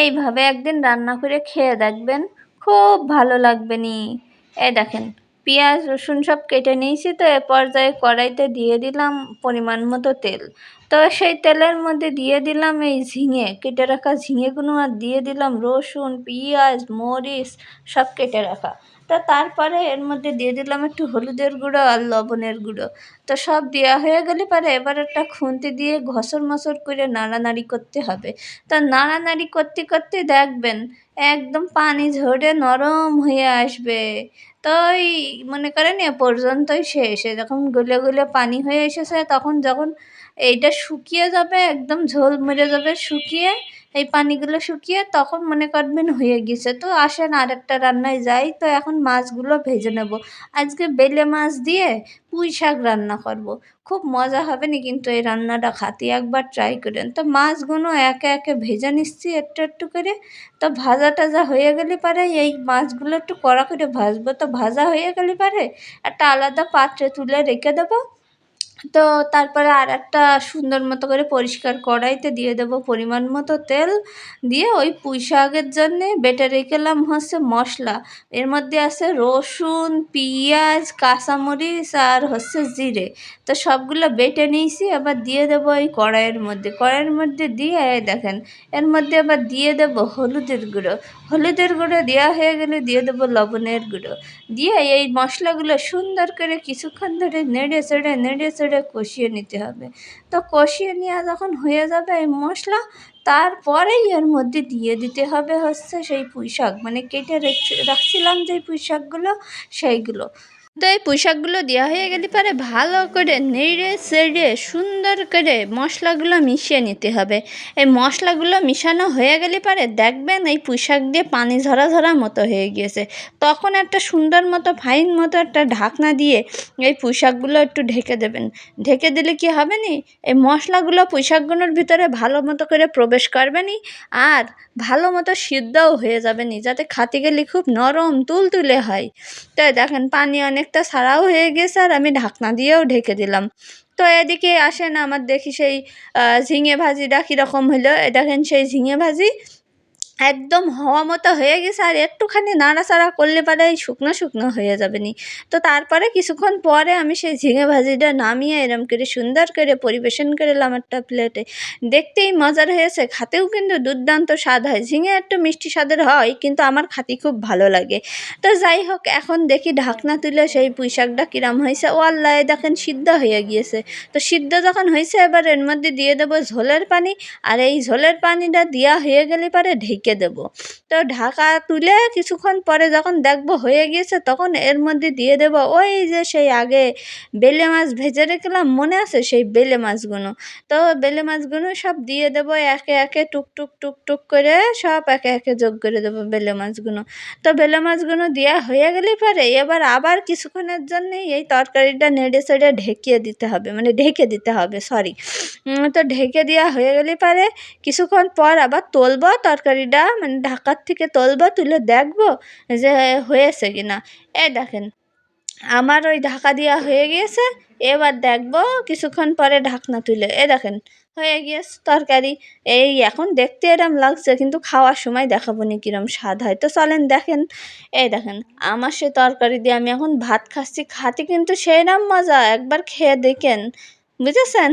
এইভাবে একদিন রান্না করে খেয়ে দেখবেন খুব ভালো লাগবে নি। এই দেখেন, পেঁয়াজ, রসুন সব কেটে নিয়েছি তো, এ পর্যায়ে কড়াইতে দিয়ে দিলাম পরিমাণ মতো তেল। তো সেই তেলের মধ্যে দিয়ে দিলাম এই ঝিঙে। কেটে রাখা ঝিঙেগুলো আর দিয়ে দিলাম রসুন, পেঁয়াজ, মরিচ, সব কেটে রাখা। তো তারপরে এর মধ্যে দিয়ে দিলাম একটু হলুদের গুঁড়ো আর লবণের গুঁড়ো। তো সব দেওয়া হয়ে গেলে পরে এবার একটা খুন্তি দিয়ে ঘসর মসর করে নাড়ানাড়ি করতে হবে। তো নাড়ানাড়ি করতে করতে দেখবেন একদম পানি ঝরে নরম হয়ে আসবে। তো ওই মনে করেন এ পর্যন্তই শেষ। যখন গলে গলে পানি হয়ে এসেছে, তখন যখন এইটা শুকিয়ে যাবে, একদম ঝোল মরে যাবে, শুকিয়ে এই পানিগুলো শুকিয়ে তখন মনে করবেন হয়ে গেছে। তো আসেন আর একটা রান্নায় যাই, তো এখন মাছগুলো ভেজে নেব। আজকে বেলে মাছ দিয়ে পুঁই শাক রান্না করব। খুব মজা হবে না কিন্তু এই রান্নাটা খাতে, একবার ট্রাই করেন। তো মাছগুলো একে একে ভেজে নিচ্ছি একটু একটু করে। তো ভাজা টাজা হয়ে গেলে পারে এই মাছগুলো একটু কড়া করে ভাজবো। তো ভাজা হয়ে গেলে পারে একটা আলাদা পাত্রে তুলে রেখে দেবো। তো তারপরে আর একটা সুন্দর মতো করে পরিষ্কার কড়াইতে দিয়ে দেবো পরিমাণ মতো তেল। দিয়ে ওই পুঁই শাকের জন্যে বেটে রেখেলাম হচ্ছে মশলা। এর মধ্যে আছে রসুন, পেঁয়াজ, কাঁচামরিচ আর হচ্ছে জিরে। তো সবগুলো বেটে নিয়েছি, আবার দিয়ে দেবো ওই কড়াইয়ের মধ্যে। কড়াইয়ের মধ্যে দিয়ে দেখেন, এর মধ্যে আবার দিয়ে দেবো হলুদের গুঁড়ো। হলুদের গুঁড়ো দেওয়া হয়ে গেলে দিয়ে দেবো লবণের গুঁড়ো। দিয়ে এই মশলাগুলো সুন্দর করে কিছুক্ষণ ধরে নেড়ে চেড়ে নেড়ে চেড়ে কষিয়ে নিতে হবে। তো কষিয়ে নেওয়া যখন হয়ে যাবে এই মশলা, তারপরেই এর মধ্যে দিয়ে দিতে হবে হচ্ছে সেই পুঁই শাক মানে কেটে রাখছিলাম যে পুঁই শাকগুলো সেইগুলো। তো এই পোশাকগুলো দেওয়া হয়ে গেলে পরে ভালো করে নেড়ে চেড়ে সুন্দর করে মশলাগুলো মিশিয়ে নিতে হবে। এই মশলাগুলো মিশানো হয়ে গেলে পরে দেখবেন এই পোশাক দিয়ে পানি ঝরা ঝরা মতো হয়ে গিয়েছে। তখন একটা সুন্দর মতো, ফাইন মতো একটা ঢাকনা দিয়ে এই পোশাকগুলো একটু ঢেকে দেবেন। ঢেকে দিলে কি হবে নি? এই মশলাগুলো পোশাকগুলোর ভিতরে ভালো মতো করে প্রবেশ করবে নি আর ভালো মতো সিদ্ধও হয়ে যাবে নি, যাতে খাতে গেলে খুব নরম তুলতুলে হয়। তাই দেখেন পানি অনেকটা সারাও হয়ে গেছে আর আমি ঢাকনা দিয়েও ঢেকে দিলাম। তো এদিকে আসেন, আমার দেখি সেই ঝিঙে ভাজিটা কীরকম হলো। দেখেন সেই ঝিঙে ভাজি। একদম হওয়া মতো হয়ে গেছে আর একটুখানি নাড়াচাড়া করলে পরে শুকনো শুকনো হয়ে যাবে নি। তো তারপরে কিছুক্ষণ পরে আমি সেই ঝিঙে ভাজিটা নামিয়ে এরম করে সুন্দর করে পরিবেশন করলাম একটা প্লেটে দেখতেই মজার হয়েছে, খাতেও কিন্তু দুর্দান্ত স্বাদ হয়। ঝিঙে একটু মিষ্টি স্বাদের হয়, কিন্তু আমার খাতি খুব ভালো লাগে। তো যাই হোক, এখন দেখি ঢাকনা তুলে সেই পুঁই শাকটা কিরাম হয়েছে। ও আল্লাহ দেখেন সিদ্ধ হয়ে গিয়েছে। তো সিদ্ধ যখন হয়েছে, এবার এর মধ্যে দিয়ে দেবো ঝোলের পানি। আর এই ঝোলের পানিটা দেওয়া হয়ে গেলে পরে ঢেকে ঢেকে দেব। তো ঢাকা তুলে কিছুক্ষণ পরে যখন দেখব হয়ে গিয়েছে, তখন এর মধ্যে দিয়ে দেব, ওই যে সেই আগে বেলে মাছ ভেজে রেখেলাম, মনে আছে সেই বেলে মাছগুলো তো বেলে মাছগুলো সব দিয়ে দেব, একে একে টুক টুক টুক টুক করে সব একে একে যোগ করে দেবো বেলে মাছগুলো তো বেলে মাছগুলো দেওয়া হয়ে গেলেই পরে এবার আবার কিছুক্ষণের জন্যেই এই তরকারিটা নেড়ে চেড়ে ঢেকিয়ে দিতে হবে মানে ঢেকে দিতে হবে সরি তো ঢেকে দেওয়া হয়ে গেলে পারে কিছুক্ষণ পর আবার তুলবো তরকারিটা মানে ঢাকার থেকে তুলবো তুলে দেখব যে হয়েছে কি না এ দেখেন, আমার ওই ঢাকা দেওয়া হয়ে গিয়েছে, এবার দেখব কিছুক্ষণ পরে ঢাকনা তুলে। এ দেখেন, হয়ে গিয়েছে তরকারি। এই এখন দেখতে এরম লাগছে, কিন্তু খাওয়ার সময় দেখাবো নি কিরম স্বাদ হয়। তো চলেন দেখেন, এই দেখেন, আমার সে তরকারি দিয়ে আমি এখন ভাত খাচ্ছি, খাতে কিন্তু সেইরম মজা, একবার খেয়ে দেখেন, বুঝেছেন?